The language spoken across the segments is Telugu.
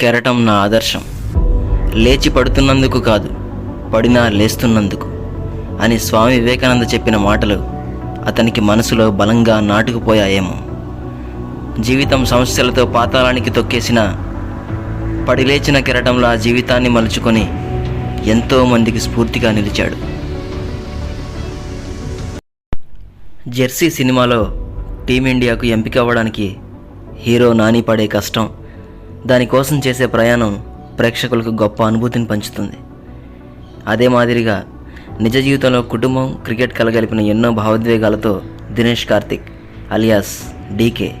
కెరటం నా ఆదర్శం. లేచి పడుతున్నందుకు కాదు పడినా లేస్తున్నందుకు అని స్వామి వివేకానంద చెప్పిన మాటలు అతనికి మనసులో బలంగా నాటుకుపోయాయేమో. జీవితం సమస్యలతో పాతాళానికి తొక్కేసిన పడిలేచిన కెరటంలో ఆ జీవితాన్ని మలుచుకొని ఎంతో మందికి స్ఫూర్తిగా నిలిచాడు. జెర్సీ సినిమాలో టీమిండియాకు ఎంపిక అవ్వడానికి హీరో నాని పడే కష్టం దానికోసం చేసే ప్రయాణం ప్రేక్షకులకు గొప్ప అనుభూతిని పంచుతుంది. అదే మాదిరిగా నిజ జీవితంలో కుటుంబం క్రికెట్ కలగలిపిన ఎన్నో భావోద్వేగాలతో Dinesh Karthik alias DK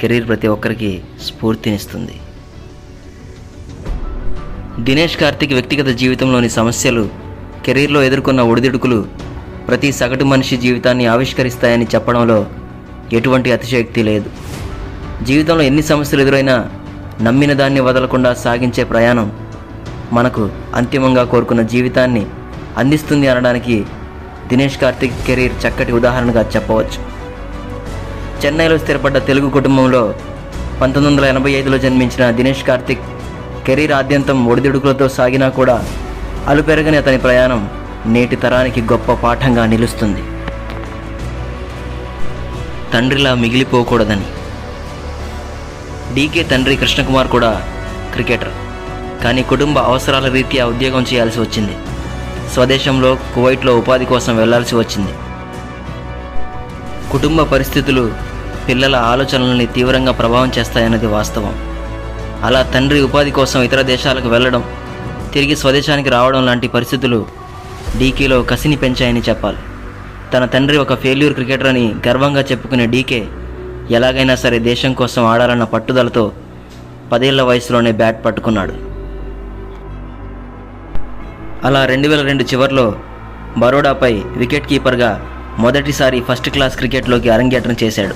career ప్రతి ఒక్కరికి స్ఫూర్తినిస్తుంది. దినేష్ కార్తిక్ వ్యక్తిగత జీవితంలోని సమస్యలు కెరీర్లో ఎదుర్కొన్న ఒడిదుడుకులు ప్రతి సగటు మనిషి జీవితాన్ని ఆవిష్కరిస్తాయని చెప్పడంలో ఎటువంటి అతిశయోక్తి లేదు. జీవితంలో ఎన్ని సమస్యలు ఎదురైనా నమ్మిన దాన్ని వదలకుండా సాగించే ప్రయాణం మనకు అంతిమంగా కోరుకున్న జీవితాన్ని అందిస్తుంది అనడానికి దినేష్ కార్తిక్ కెరీర్ చక్కటి ఉదాహరణగా చెప్పవచ్చు. చెన్నైలో స్థిరపడ్డ తెలుగు కుటుంబంలో పంతొమ్మిది వందల ఎనభై ఐదులో జన్మించిన దినేష్ కార్తిక్ కెరీర్ ఆద్యంతం ఒడిదుడుకులతో సాగినా కూడా అలుపెరగని అతని ప్రయాణం నేటి తరానికి గొప్ప పాఠంగా నిలుస్తుంది. తండ్రిలా మిగిలిపోకూడదని డీకే తండ్రి కృష్ణకుమార్ కూడా క్రికెటర్. కానీ కుటుంబ అవసరాల రీత్యా ఉద్యోగం చేయాల్సి వచ్చింది. స్వదేశంలో కువైట్లో ఉపాధి కోసం వెళ్ళాల్సి వచ్చింది. కుటుంబ పరిస్థితులు పిల్లల ఆలోచనల్ని తీవ్రంగా ప్రభావం చేస్తాయన్నది వాస్తవం. అలా తండ్రి ఉపాధి కోసం ఇతర దేశాలకు వెళ్ళడం తిరిగి స్వదేశానికి రావడం లాంటి పరిస్థితులు డీకేలో కసిని పెంచాయని చెప్పాలి. తన తండ్రి ఒక ఫెయిల్యూర్ క్రికెటర్ అని గర్వంగా చెప్పుకునే డీకే ఎలాగైనా సరే దేశం కోసం ఆడాలన్న పట్టుదలతో పదేళ్ళ వయసులోనే బ్యాట్ పట్టుకున్నాడు. అలా రెండు వేల రెండు చివరిలో బరోడాపై వికెట్ కీపర్గా మొదటిసారి ఫస్ట్ క్లాస్ క్రికెట్లోకి అరంగేట్రం చేశాడు.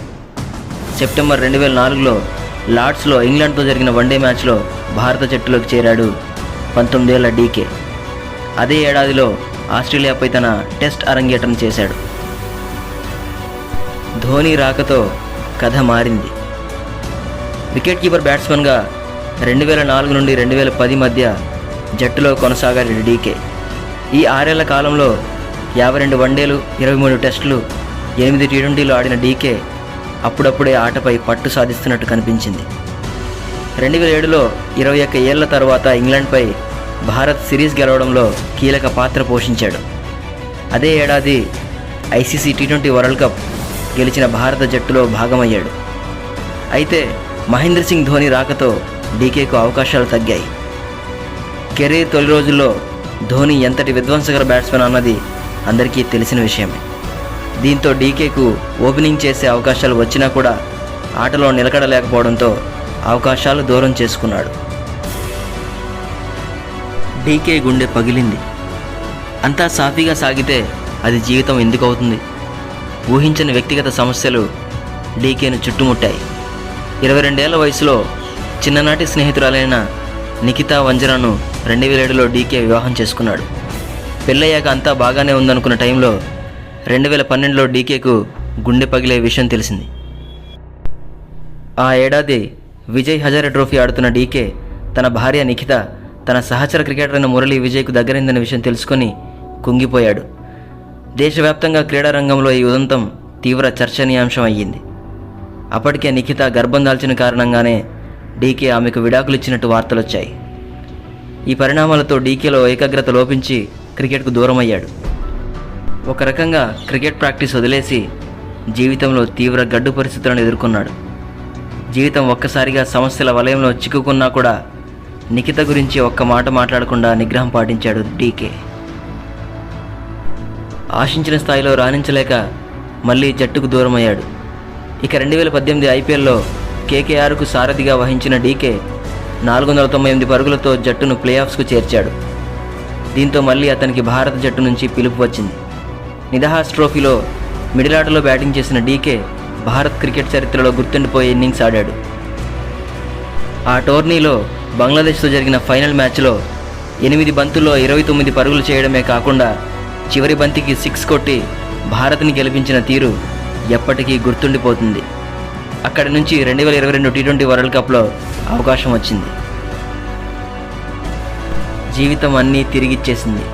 సెప్టెంబర్ రెండు వేల నాలుగులో లార్డ్స్లో ఇంగ్లాండ్తో జరిగిన వన్డే మ్యాచ్లో భారత జట్టులోకి చేరాడు పంతొమ్మిదేళ్ళ డీకే. అదే ఏడాదిలో ఆస్ట్రేలియాపై తన టెస్ట్ అరంగేట్రం చేశాడు. ధోని రాకతో కథ మారింది. వికెట్ కీపర్ బ్యాట్స్మెన్గా రెండు వేల నాలుగు నుండి రెండు వేల పది మధ్య జట్టులో కొనసాగాడు డీకే. ఈ ఆరేళ్ళ కాలంలో యాభై రెండు వన్డేలు ఇరవై మూడు టెస్టులు ఎనిమిది టీ ట్వంటీలు ఆడిన డీకే అప్పుడప్పుడే ఆటపై పట్టు సాధిస్తున్నట్టు కనిపించింది. రెండు వేల ఏడులో ఇరవై ఒక్క ఏళ్ళ తర్వాత ఇంగ్లాండ్పై భారత్ సిరీస్ గెలవడంలో కీలక పాత్ర పోషించాడు. అదే ఏడాది ICC T twenty world cup గెలిచిన భారత జట్టులో భాగమయ్యాడు. అయితే మహేంద్ర సింగ్ ధోని రాకతో డీకేకు అవకాశాలు తగ్గాయి. కెరీర్ తొలి రోజుల్లో ధోని ఎంతటి విధ్వంసకర బ్యాట్స్మెన్ అన్నది అందరికీ తెలిసిన విషయమే. దీంతో డీకేకు ఓపెనింగ్ చేసే అవకాశాలు వచ్చినా కూడా ఆటలో నిలకడలేకపోవడంతో అవకాశాలు దూరం చేసుకున్నాడు. డీకే గుండె పగిలింది. అంతా సాఫీగా సాగితే అది జీవితం ఎందుకు అవుతుంది ఊహించని వ్యక్తిగత సమస్యలు డీకేను చుట్టుముట్టాయి. ఇరవై రెండేళ్ళ వయసులో చిన్ననాటి స్నేహితురాలైన నిఖితా వంజరాను రెండు వేల ఏడులో డీకే వివాహం చేసుకున్నాడు. పెళ్ళయ్యాక అంతా బాగానే ఉందనుకున్న టైంలో రెండు వేల పన్నెండులో డీకేకు గుండె పగిలే విషయం తెలిసింది. ఆ ఏడాది విజయ్ హజారే ట్రోఫీ ఆడుతున్న డీకే తన భార్య నిఖిత తన సహచర క్రికెటర్ అయిన మురళీ విజయ్కు దగ్గరైందన్న విషయం తెలుసుకొని కుంగిపోయాడు. దేశవ్యాప్తంగా క్రీడా రంగంలో ఈ ఉదంతం తీవ్ర చర్చనీయాంశం అయ్యింది. అప్పటికే నిఖిత గర్భం దాల్చిన కారణంగానే డీకే ఆమెకు విడాకులు ఇచ్చినట్టు వార్తలొచ్చాయి. ఈ పరిణామాలతో డీకేలో ఏకాగ్రత లోపించి క్రికెట్కు దూరమయ్యాడు. ఒక రకంగా క్రికెట్ ప్రాక్టీస్ వదిలేసి జీవితంలో తీవ్ర గడ్డు పరిస్థితులను ఎదుర్కొన్నాడు. జీవితం ఒక్కసారిగా సమస్యల వలయంలో చిక్కుకున్నా కూడా నిఖిత గురించి ఒక్క మాట మాట్లాడకుండా నిగ్రహం పాటించాడు డీకే. ఆశించిన స్థాయిలో రాణించలేక మళ్ళీ జట్టుకు దూరమయ్యాడు. ఇక రెండు వేల పద్దెనిమిది ఐపీఎల్లో కేకేఆర్కు సారథిగా వహించిన డీకే నాలుగు వందల తొంభై ఎనిమిది పరుగులతో జట్టును ప్లేఆఫ్స్కు చేర్చాడు. దీంతో మళ్ళీ అతనికి భారత జట్టు నుంచి పిలుపు వచ్చింది. నిదహాస్ ట్రోఫీలో మిడిల్ ఆటలో బ్యాటింగ్ చేసిన డీకే భారత్ క్రికెట్ చరిత్రలో గుర్తుండిపోయే ఇన్నింగ్స్ ఆడాడు. ఆ టోర్నీలో బంగ్లాదేశ్తో జరిగిన ఫైనల్ మ్యాచ్లో ఎనిమిది బంతుల్లో ఇరవై తొమ్మిది పరుగులు చేయడమే కాకుండా చివరి బంతికి సిక్స్ కొట్టి భారత్ని గెలిపించిన తీరు ఎప్పటికీ గుర్తుండిపోతుంది. అక్కడి నుంచి రెండు వేల ఇరవై రెండు టీ ట్వంటీ వరల్డ్ కప్లో అవకాశం వచ్చింది. జీవితం అన్నీ తిరిగిచ్చేసింది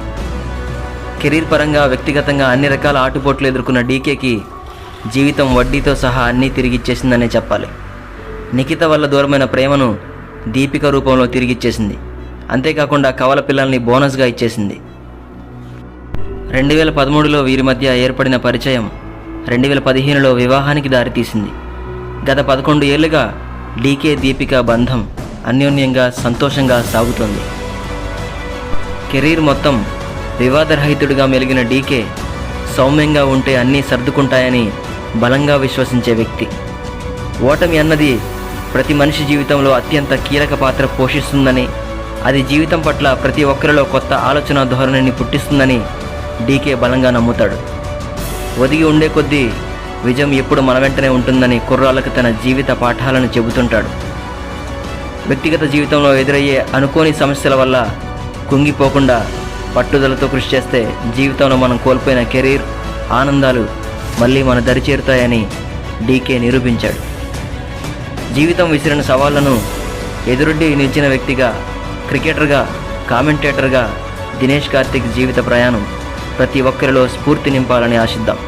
కెరీర్ పరంగా వ్యక్తిగతంగా అన్ని రకాల ఆటుపోట్లు ఎదుర్కొన్న డీకేకి జీవితం వడ్డీతో సహా అన్నీ తిరిగిచ్చేసిందనే చెప్పాలి. నిఖిత వల్ల దూరమైన ప్రేమను దీపిక రూపంలో తిరిగిచ్చేసింది అంతేకాకుండా కవల పిల్లల్ని బోనస్గా ఇచ్చేసింది. రెండు వేల పదమూడులో వీరి మధ్య ఏర్పడిన పరిచయం రెండు వేల పదిహేనులో వివాహానికి దారితీసింది. గత పదకొండు ఏళ్ళుగా డీకే దీపిక బంధం అన్యోన్యంగా సంతోషంగా సాగుతోంది. కెరీర్ మొత్తం వివాదరహితుడిగా మెలిగిన డీకే సౌమ్యంగా ఉంటే అన్నీ సర్దుకుంటాయని బలంగా విశ్వసించే వ్యక్తి. ఓటమి అన్నది ప్రతి మనిషి జీవితంలో అత్యంత కీలక పాత్ర పోషిస్తుందని అది జీవితం పట్ల ప్రతి ఒక్కరిలో కొత్త ఆలోచన ధోరణిని పుట్టిస్తుందని డీకే బలంగా నమ్ముతాడు. ఒదిగి ఉండే కొద్దీ విజయం ఎప్పుడు మన వెంటనే ఉంటుందని కుర్రాళ్ళకు తన జీవిత పాఠాలను చెబుతుంటాడు. వ్యక్తిగత జీవితంలో ఎదురయ్యే అనుకోని సమస్యల వల్ల కుంగిపోకుండా పట్టుదలతో కృషి చేస్తే జీవితంలో మనం కోల్పోయిన కెరీర్ ఆనందాలు మళ్ళీ మన దరి చేరుతాయని డీకే నిరూపించాడు. జీవితం విసిరిన సవాళ్ళను ఎదురుడ్డి నిలిచిన వ్యక్తిగా క్రికెటర్గా కామెంటేటర్గా దినేష్ కార్తిక్ జీవిత ప్రయాణం. ప్రతి ఒక్కరిలో స్ఫూర్తి నింపాలని ఆశిద్దాం.